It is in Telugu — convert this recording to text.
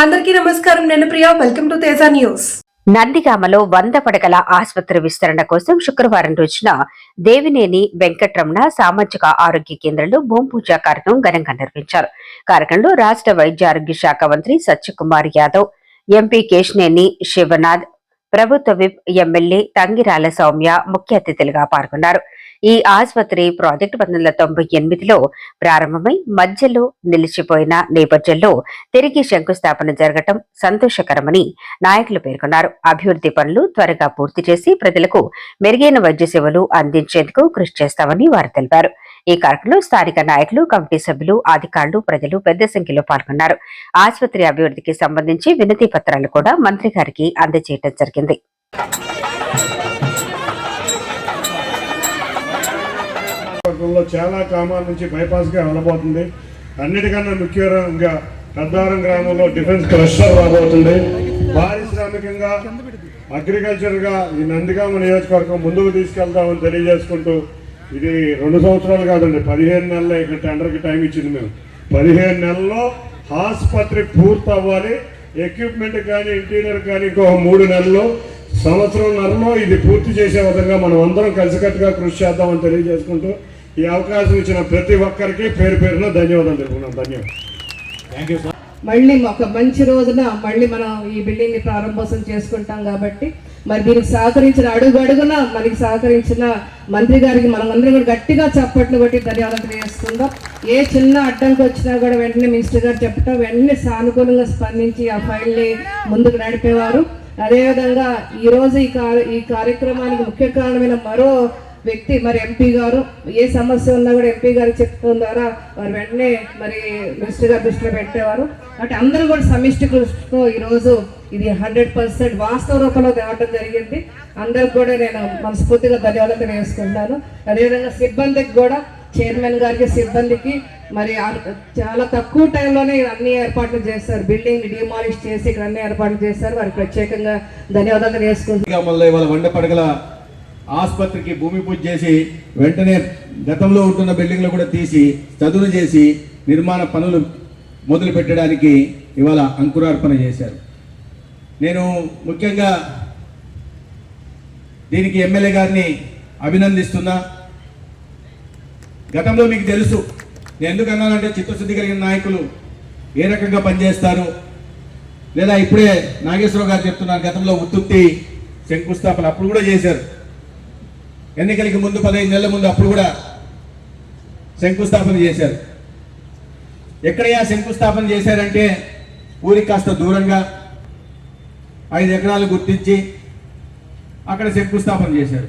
అందరికీ నమస్కారం. నేను Priya. Welcome to Teja news నందిగామలో వంద పడకల ఆసుపత్రి విస్తరణ కోసం శుక్రవారం రోజున దేవినేని వెంకట్రమణ సామాజిక ఆరోగ్య కేంద్రంలో భూమి కార్యక్రమం ఘనంగా నిర్వహించారు. కార్యక్రమంలో రాష్ట్ర వైద్య ఆరోగ్య శాఖ మంత్రి సత్యకుమార్ యాదవ్ ఎంపీ కేశినేని శివనాథ్ ప్రభుత్వ విప్ ఎమ్మెల్యే తంగిరాల సౌమ్య ముఖ్య అతిథులుగా పాల్గొన్నారు. ఈ ఆసుపత్రి ప్రాజెక్టు పంతొమ్మిది వందల తొంభై ఎనిమిదిలో ప్రారంభమై మధ్యలో నిలిచిపోయిన నేపథ్యంలో తిరిగి శంకుస్థాపన జరగటం సంతోషకరమని నాయకులు పేర్కొన్నారు. అభివృద్ధి పనులు త్వరగా పూర్తి చేసి ప్రజలకు మెరుగైన వైద్య సేవలు అందించేందుకు కృషి చేస్తామని వారు తెలిపారు. ఈ కార్యక్రమంలో స్థానిక నాయకులు కమిటీ సభ్యులు అధికారులు ప్రజలు పెద్ద సంఖ్యలో పాల్గొన్నారు. ఆసుపత్రి అభివృద్ధికి సంబంధించి వినతి పత్రాలు కూడా మంత్రి గారికి అందజేయడం జరిగింది. చాలా గ్రామాల నుంచి బైపాస్గా వెళ్ళబోతుంది. అన్నిటికన్నా ముఖ్యంగా పెద్దారం గ్రామంలో డిఫెన్స్ క్లస్టర్ రాబోతుంది. పారిశ్రామికంగా అగ్రికల్చర్గా ఈ నందిగామ నియోజకవర్గం ముందుకు తీసుకెళ్తామని తెలియజేసుకుంటూ ఇది రెండు సంవత్సరాలు కాదండి పదిహేను నెలలే ఇక్కడ టెండర్కి టైం ఇచ్చింది మేము. పదిహేను నెలల్లో ఆసుపత్రి పూర్తి అవ్వాలి ఎక్విప్మెంట్ కానీ ఇంటీరియర్ కానీ ఇంకో మూడు నెలల్లో సంవత్సరంన్నరలో ఇది పూర్తి చేసే విధంగా మనం అందరం కలిసికట్టుగా కృషి చేద్దామని తెలియజేసుకుంటూ ఈ అవకాశం ఇచ్చిన ప్రతి ఒక్కరికి పేరు పేరున ధన్యవాదాలు తెలుపుకున్నాం ధన్యవాదాలు. మళ్ళీ ఒక మంచి రోజున మళ్ళీ మనం ఈ బిల్డింగ్ని ప్రారంభోత్సవం చేసుకుంటాం కాబట్టి మరి దీనికి సహకరించిన అడుగు అడుగున మనకి సహకరించిన మంత్రి గారికి మనం అందరం కూడా గట్టిగా చప్పట్లు కొట్టి ధన్యవాదాలు తెలియజేస్తుందాం ఏ చిన్న అడ్డంకి వచ్చినా కూడా వెంటనే మినిస్టర్ గారు చెప్పటం వెంటనే సానుకూలంగా స్పందించి ఆ ఫైల్ని ముందుకు నడిపేవారు. అదేవిధంగా ఈరోజు ఈ కార్య ఈ కార్యక్రమానికి ముఖ్య కారణమైన మరో వ్యక్తి మరి ఎంపీ గారు ఏ సమస్య ఉన్నా కూడా ఎంపీ గారు చెప్పుకున్న ద్వారా వారు వెంటనే మరి మినిస్టర్ గారు దృష్టిలో పెట్టేవారు. అంటే అందరూ కూడా సమిష్టి కృషితో ఈరోజు ఇది హండ్రెడ్ పర్సెంట్ వాస్తవ రూపంలో తేవడం జరిగింది. అందరికి కూడా నేను మనస్ఫూర్తిగా ధన్యవాదాలు వేసుకుంటాను అదేవిధంగా సిబ్బందికి కూడా చైర్మన్ గారికి సిబ్బందికి మరి చాలా తక్కువ టైంలోనే అన్ని ఏర్పాట్లు చేస్తారు బిల్డింగ్ డిమాలిష్ చేసి ఇక్కడ అన్ని ఏర్పాట్లు చేస్తారు వారికి ప్రత్యేకంగా ధన్యవాదాలు తెలియజేసుకుంటున్నాను. ఆసుపత్రికి భూమి పూజ చేసి వెంటనే గతంలో ఉంటున్న బిల్డింగ్లు కూడా తీసి చదును చేసి నిర్మాణ పనులు మొదలు పెట్టడానికి ఇవాళ అంకురార్పణ చేశారు. నేను ముఖ్యంగా దీనికి ఎమ్మెల్యే గారిని అభినందిస్తున్నా. గతంలో మీకు తెలుసు నేను ఎందుకు అన్నానంటే చిత్తశుద్ధి కలిగిన నాయకులు ఏ రకంగా పనిచేస్తారు? లేదా ఇప్పుడే నాగేశ్వరరావు గారు చెప్తున్నారు గతంలో ఉత్తుప్తి శంకుస్థాపన అప్పుడు కూడా చేశారు. ఎన్నికలకి ముందు పదహైదు నెలల ముందు అప్పుడు కూడా శంకుస్థాపన చేశారు. ఎక్కడయ్యా శంకుస్థాపన చేశారంటే ఊరికి కాస్త దూరంగా ఐదు ఎకరాలు గుర్తించి అక్కడ శంకుస్థాపన చేశారు.